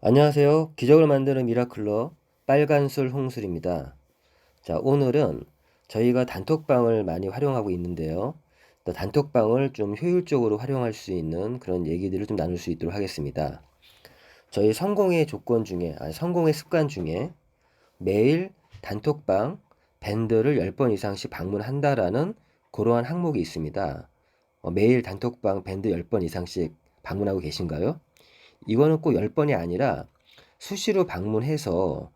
안녕하세요. 기적을 만드는 미라클러 빨간술 홍술입니다. 자, 오늘은 저희가 단톡방을 많이 활용하고 있는데요. 또 단톡방을 좀 효율적으로 활용할 수 있는 그런 얘기들을 좀 나눌 수 있도록 하겠습니다. 저희 성공의 조건 중에, 아니, 성공의 습관 중에 매일 단톡방 밴드를 10번 이상씩 방문한다라는 그러한 항목이 있습니다. 어, 매일 단톡방 밴드 10번 이상씩 방문하고 계신가요? 이거는 꼭 10번이 아니라 수시로 방문해서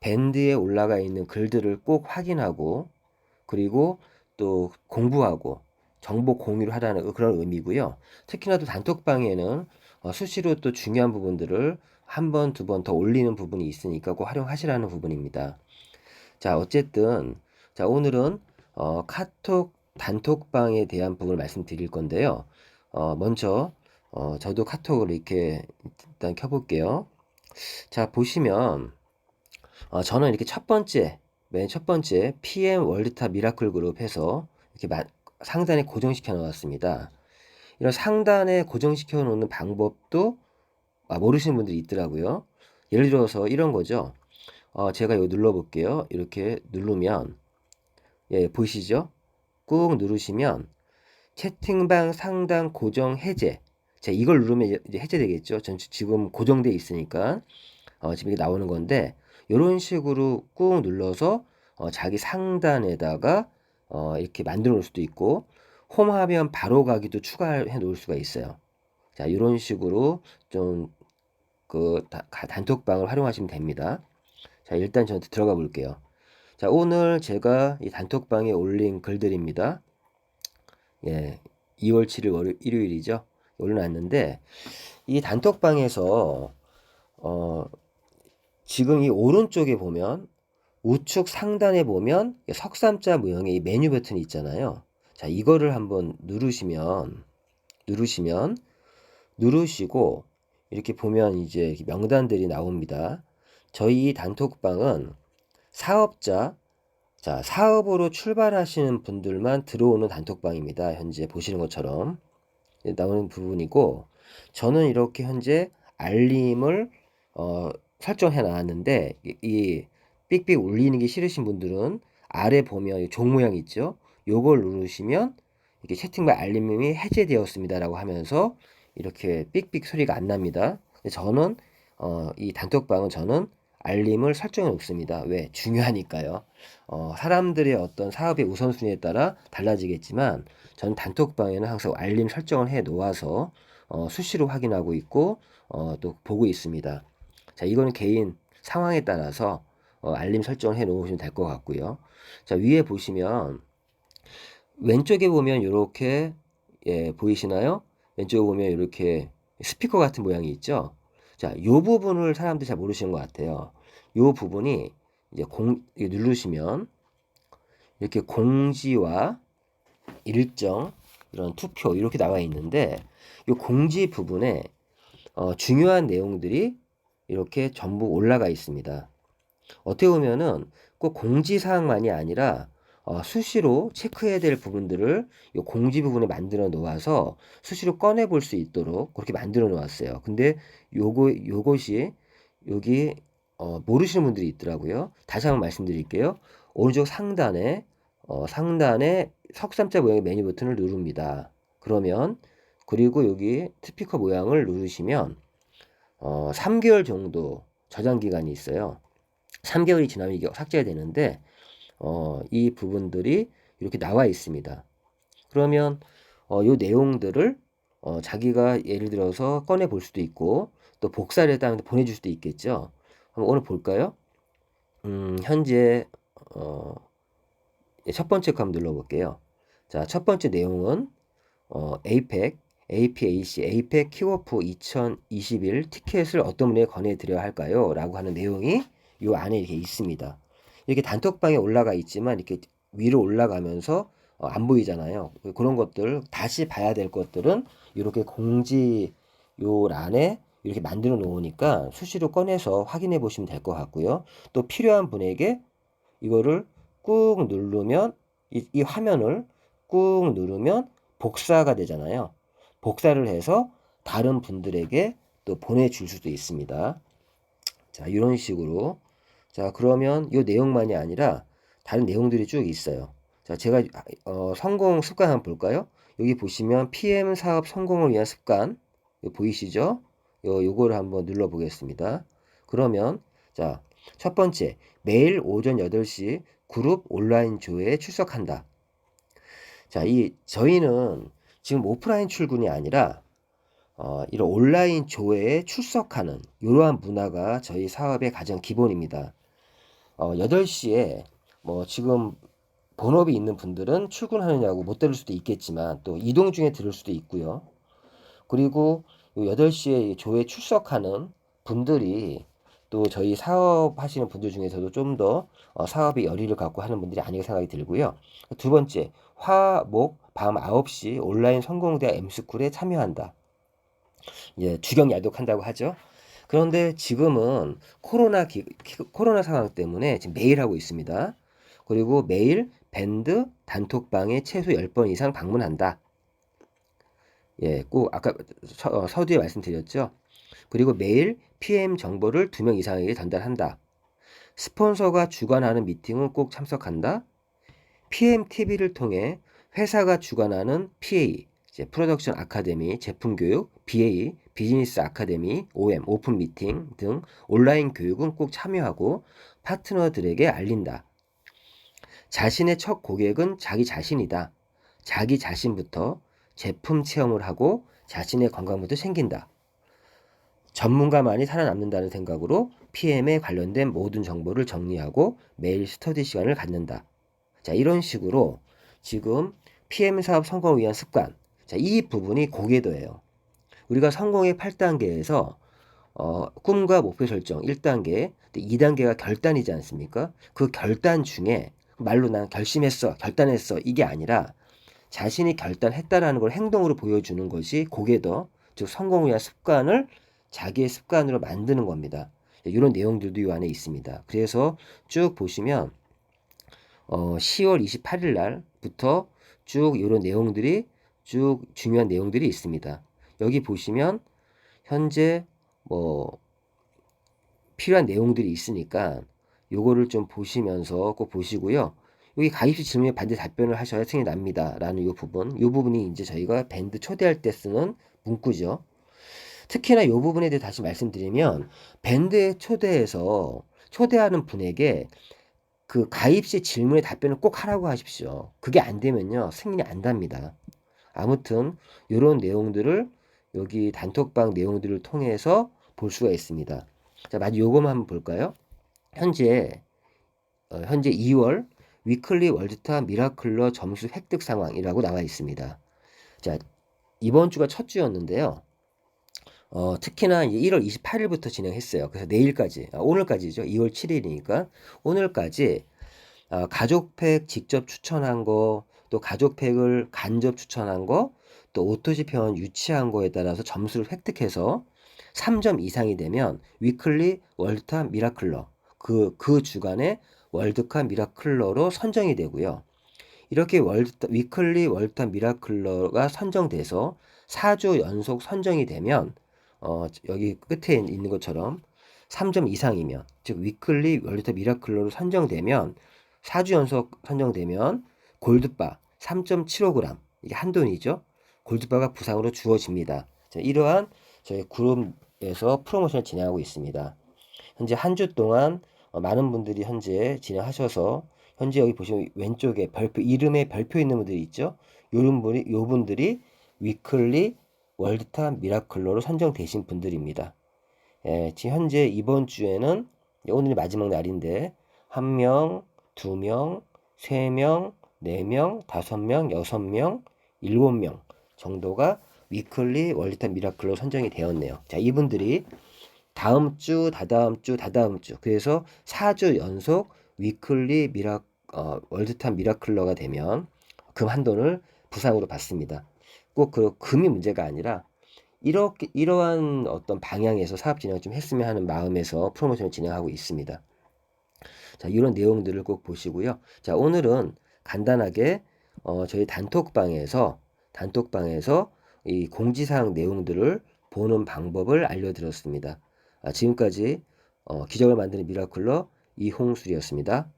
밴드에 올라가 있는 글들을 꼭 확인하고 그리고 또 공부하고 정보 공유를 하라는 그런 의미고요. 특히나 또 단톡방에는 어, 수시로 또 중요한 부분들을 한 번, 두 번 더 올리는 부분이 있으니까 꼭 활용하시라는 부분입니다. 자, 어쨌든 자, 오늘은 어, 카톡 단톡방에 대한 부분을 말씀드릴 건데요. 어, 먼저 어, 저도 카톡을 이렇게 일단 켜볼게요. 자, 보시면 어, 저는 이렇게 첫 번째, 맨 첫 번째 PM 월드탑 미라클 그룹 해서 이렇게 마, 상단에 고정시켜 놓았습니다. 이런 상단에 고정시켜 놓는 방법도 아, 모르시는 분들이 있더라고요. 예를 들어서 이런 거죠. 어, 제가 이거 눌러볼게요. 이렇게 누르면 예, 보이시죠? 꾹 누르시면 채팅방 상단 고정 해제 자, 이걸 누르면 이제 해제되겠죠. 전 지금 고정되어 있으니까 어, 지금 이게 나오는 건데 이런 식으로 꾹 눌러서 어, 자기 상단에다가 어, 이렇게 만들어 놓을 수도 있고 홈 하면 바로 가기도 추가해 놓을 수가 있어요. 자, 이런 식으로 좀 그 단톡방을 활용하시면 됩니다. 자, 일단 저한테 들어가 볼게요. 자, 오늘 제가 이 단톡방에 올린 글들입니다. 예, 2월 7일 월요, 일요일이죠. 올려놨는데 이 단톡방에서 어 지금 이 오른쪽에 보면 우측 상단에 보면 석삼자 모형의 이 메뉴 버튼이 있잖아요. 자, 이거를 한번 누르시면 누르시면 누르시고 이렇게 보면 이제 명단들이 나옵니다. 저희 단톡방은 사업자 자, 사업으로 출발하시는 분들만 들어오는 단톡방입니다. 현재 보시는 것처럼. 나오는 부분이고 저는 이렇게 현재 알림을 어, 설정해 놨는데 이, 이 삑삑 울리는 게 싫으신 분들은 아래 보면 종 모양 있죠? 요걸 누르시면 이렇게 채팅방 알림이 해제되었습니다라고 하면서 이렇게 삑삑 소리가 안 납니다. 저는 어, 이 단톡방은 저는 알림을 설정해 놓습니다. 왜? 중요하니까요. 어, 사람들의 어떤 사업의 우선순위에 따라 달라지겠지만 전 단톡방에는 항상 알림 설정을 해 놓아서 어, 수시로 확인하고 있고 어, 또 보고 있습니다. 자, 이거는 개인 상황에 따라서 어, 알림 설정을 해 놓으시면 될 것 같고요. 자, 위에 보시면 왼쪽에 보면 이렇게 예, 보이시나요? 왼쪽에 보면 이렇게 스피커 같은 모양이 있죠. 자, 요 부분을 사람들이 잘 모르시는 것 같아요. 요 부분이 이제 공, 누르시면 이렇게 공지와 일정 이런 투표 이렇게 나와 있는데 이 공지 부분에 어, 중요한 내용들이 이렇게 전부 올라가 있습니다. 어떻게 보면은 꼭 공지 사항만이 아니라 어, 수시로 체크해야 될 부분들을 이 공지 부분에 만들어 놓아서 수시로 꺼내 볼 수 있도록 그렇게 만들어 놓았어요. 근데 요거 요것이 여기 어, 모르시는 분들이 있더라고요. 다시 한번 말씀드릴게요. 오른쪽 상단에 어, 상단에 석삼자 모양의 메뉴 버튼을 누릅니다. 그러면 그리고 여기 스피커 모양을 누르시면 어, 3개월 정도 저장 기간이 있어요. 3개월이 지나면 이게 삭제가 되는데 어, 이 부분들이 이렇게 나와 있습니다. 그러면 어, 이 내용들을 어, 자기가 예를 들어서 꺼내 볼 수도 있고 또 복사를 했다 면 보내줄 수도 있겠죠. 오늘 볼까요? 음, 현재 어, 예, 첫 번째 거 한번 눌러볼게요. 자, 첫 번째 내용은 어, APEC, APAC, APEC 키워프 2021 티켓을 어떤 분에게 권해드려야 할까요? 라고 하는 내용이 이 안에 이렇게 있습니다. 이렇게 단톡방에 올라가 있지만 이렇게 위로 올라가면서 어, 안 보이잖아요. 그런 것들 다시 봐야 될 것들은 이렇게 공지 요 란에 이렇게 만들어 놓으니까 수시로 꺼내서 확인해 보시면 될 것 같고요. 또 필요한 분에게 이거를 꾹 누르면 이, 이 화면을 꾹 누르면 복사가 되잖아요. 복사를 해서 다른 분들에게 또 보내줄 수도 있습니다. 자, 이런 식으로. 자, 그러면 이 내용만이 아니라 다른 내용들이 쭉 있어요. 자, 제가 어, 성공 습관 한번 볼까요? 여기 보시면 PM 사업 성공을 위한 습관 보이시죠? 요 요거를 한번 눌러 보겠습니다. 그러면 자, 첫 번째 매일 오전 8시 그룹 온라인 조회에 출석한다. 자, 이 저희는 지금 오프라인 출근이 아니라 어, 이런 온라인 조회에 출석하는 이러한 문화가 저희 사업의 가장 기본입니다. 어, 8시에 뭐 지금 본업이 있는 분들은 출근하느냐고 못 들을 수도 있겠지만 또 이동 중에 들을 수도 있고요. 그리고 요 8시에 조회 출석하는 분들이 또 저희 사업하시는 분들 중에서도 좀더 어, 사업에 열의를 갖고 하는 분들이 아니가 생각이 들고요. 두 번째, 화, 목, 밤 9시 온라인 성공대학 M스쿨에 참여한다. 예, 주경 야독한다고 하죠. 그런데 지금은 코로나 기, 기- 코로나 상황 때문에 지금 매일 하고 있습니다. 그리고 매일 밴드 단톡방에 최소 10번 이상 방문한다. 예, 꼭 아까 서, 어, 서두에 말씀드렸죠. 그리고 매일 PM 정보를 두 명 이상에게 전달한다. 스폰서가 주관하는 미팅은 꼭 참석한다. PM TV를 통해 회사가 주관하는 PA, 이제 프로덕션 아카데미, 제품 교육, BA, 비즈니스 아카데미, OM, 오픈 미팅 등 온라인 교육은 꼭 참여하고 파트너들에게 알린다. 자신의 첫 고객은 자기 자신이다. 자기 자신부터 제품 체험을 하고 자신의 건강부터 챙긴다. 전문가만이 살아남는다는 생각으로 PM에 관련된 모든 정보를 정리하고 매일 스터디 시간을 갖는다. 자, 이런 식으로 지금 PM 사업 성공을 위한 습관. 자, 이 부분이 고개도예요. 우리가 성공의 8단계에서 어, 꿈과 목표 설정 1단계, 2단계가 결단이지 않습니까? 그 결단 중에 말로 난 결심했어, 결단했어 이게 아니라 자신이 결단했다라는 걸 행동으로 보여주는 것이 고개도, 즉 위한 습관을 자기의 습관으로 만드는 겁니다. 이런 내용들도 이 안에 있습니다. 그래서 쭉 보시면 어, 10월 28일 날부터 쭉 이런 내용들이 쭉 중요한 내용들이 있습니다. 여기 보시면 현재 뭐 필요한 내용들이 있으니까 요거를 좀 보시면서 꼭 보시고요. 여기 가입시 질문에 반드시 답변을 하셔야 승인이 납니다. 라는 요 부분. 요 부분이 이제 저희가 밴드 초대할 때 쓰는 문구죠. 특히나 요 부분에 대해 다시 말씀드리면 밴드에 초대해서 초대하는 분에게 그 가입 시 질문에 답변을 꼭 하라고 하십시오. 그게 안 되면요. 승인이 안 답니다. 아무튼 요런 내용들을 여기 단톡방 내용들을 통해서 볼 수가 있습니다. 자, 마지막 요거만 한번 볼까요? 현재 어, 현재 2월 위클리 월드타 미라클러 점수 획득 상황이라고 나와 있습니다. 자, 이번 주가 첫 주였는데요. 어, 특히나 이제 1월 28일부터 진행했어요. 그래서 내일까지, 아, 오늘까지죠. 2월 7일이니까 오늘까지 아, 가족팩 직접 추천한 거, 또 가족팩을 간접 추천한 거, 또 회원 유치한 거에 따라서 점수를 획득해서 3점 이상이 되면 위클리 월드타 미라클러 그, 그 주간에 월드카 미라클러로 선정이 되고요. 이렇게 월드 위클리 월드타 미라클러가 선정돼서 4주 연속 선정이 되면 어, 여기 끝에 있는 것처럼 3점 이상이면 즉 위클리 월드타 미라클러로 선정되면 4주 연속 선정되면 골드바 3.75g 이게 한 돈이죠. 골드바가 부상으로 주어집니다. 자, 이러한 저희 그룹에서 프로모션을 진행하고 있습니다. 현재 한 주 동안 어, 많은 분들이 현재 진행하셔서 현재 여기 보시면 왼쪽에 별표 이름에 별표 있는 분들이 있죠. 요런 분이 요 분들이 위클리 월드타 미라클로로 선정되신 분들입니다. 예, 지금 현재 이번 주에는 오늘이 마지막 날인데 한 명, 두 명, 세 명, 네 명, 다섯 명, 여섯 명, 일곱 명 정도가 위클리 월드타 미라클로 선정이 되었네요. 자, 이분들이 다음 주, 다다음 주, 다다음 주. 그래서 4주 연속 위클리 미라 어, 월드탑 미라클러가 되면 금 한 돈을 부상으로 받습니다. 꼭 그 금이 문제가 아니라 이렇게 이러한 어떤 방향에서 사업 진행을 좀 했으면 하는 마음에서 프로모션을 진행하고 있습니다. 자, 이런 내용들을 꼭 보시고요. 자, 오늘은 간단하게 어, 저희 단톡방에서 단톡방에서 이 공지사항 내용들을 보는 방법을 알려드렸습니다. 아, 지금까지 어, 기적을 만드는 미라클러 이홍술이었습니다.